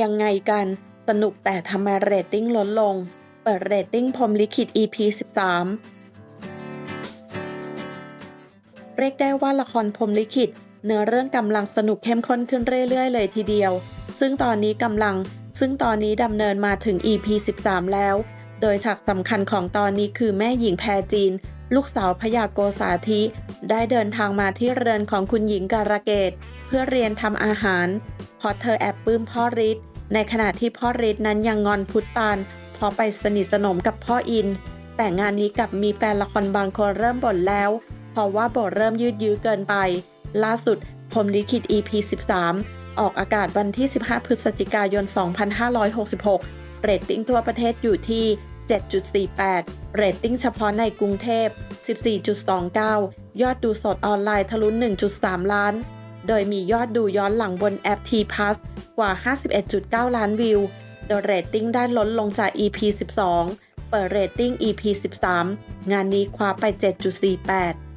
ยังไงกัน สนุกแต่ทำไมเรตติ้งลดลง เปิดเรตติ้งพรมลิขิต EP 13 เรียกได้ว่าละครพรมลิขิต เนื้อเรื่องกำลังสนุกเข้มข้นขึ้นเรื่อย ๆ เลยทีเดียว ซึ่งตอนนี้กำลัง ซึ่งตอนนี้ดำเนินมาถึง EP 13 แล้ว โดยฉากสำคัญของตอนนี้คือแม่หญิงแพรจีน ลูกสาวพญาโกสาธิ ได้เดินทางมาที่เรือนของคุณหญิงการะเกดเพื่อเรียนทำอาหารพราะเธอแอบปลื้มพ่อฤทธิ์ในขณะที่พ่อฤทธิ์นั้นยังงอนพุทธานพราะไปสนิทสนมกับพ่ออิน แต่งานนี้กับมีแฟนละครบางคนเริ่มบ่นแล้ว เพราะว่าบทเริ่มยืดยื้อเกินไป ล่าสุดพรมลิขิต EP 13 ออกอากาศวันที่ 15 พฤศจิกายน 2566 เรตติ้งทั่วประเทศอยู่ที่ 7.48 เรตติ้งเฉพาะในกรุงเทพ 14.29 ยอดดูสดออนไลน์ทะลุ 1.3 ล้าน โดยมียอดดูย้อนหลังบนแอป T-Pass กว่า 51.9 ล้านวิว โดยเรตติ้งได้ลดลงจาก EP 12 เปิดเรตติ้ง EP 13 งานนี้คว้าไป 7.48